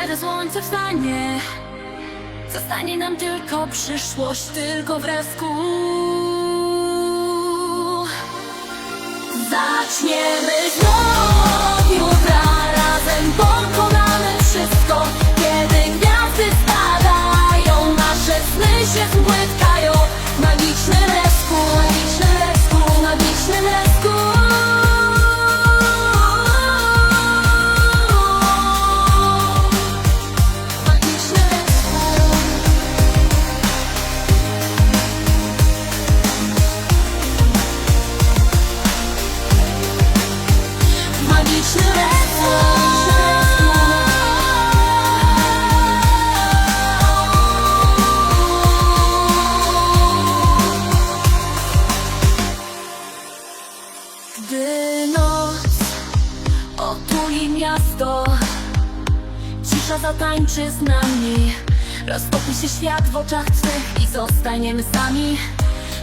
Kiedy słońce wstanie Zostanie nam tylko przyszłość Tylko w resku. Zaczniemy znów Gdy noc. Otuli miasto. Cisza zatańczy z nami. Roztopi się świat w oczach twych I zostaniemy sami.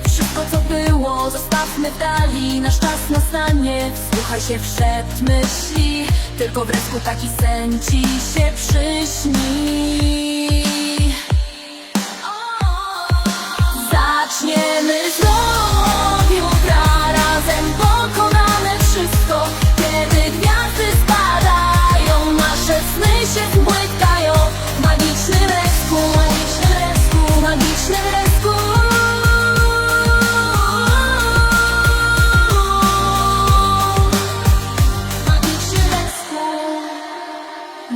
Wszystko co było zostawmy w dali. Nasz czas nastanie Wsłuchaj się w szept myśli. Tylko w taki sen ci się przyśni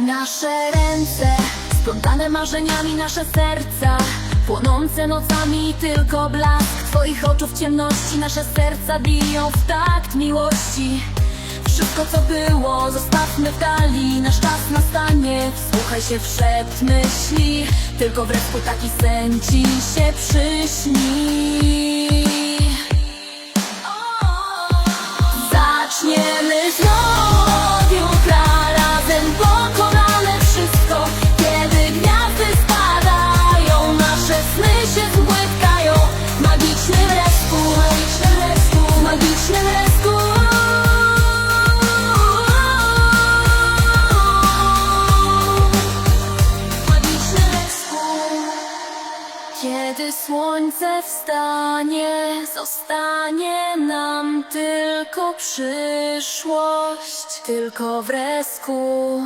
Nasze ręce splątane marzeniami, nasze serca Płonące nocami tylko blask Twoich oczu w ciemności Nasze serca biją w takt miłości. Wszystko co było zostawmy w dali Nasz czas nastanie. Wsłuchaj się w szept myśli Tylko w resku taki sen ci się przyśni kiedy słońce wstanie, zostanie nam tylko przyszłość. Tylko w resku,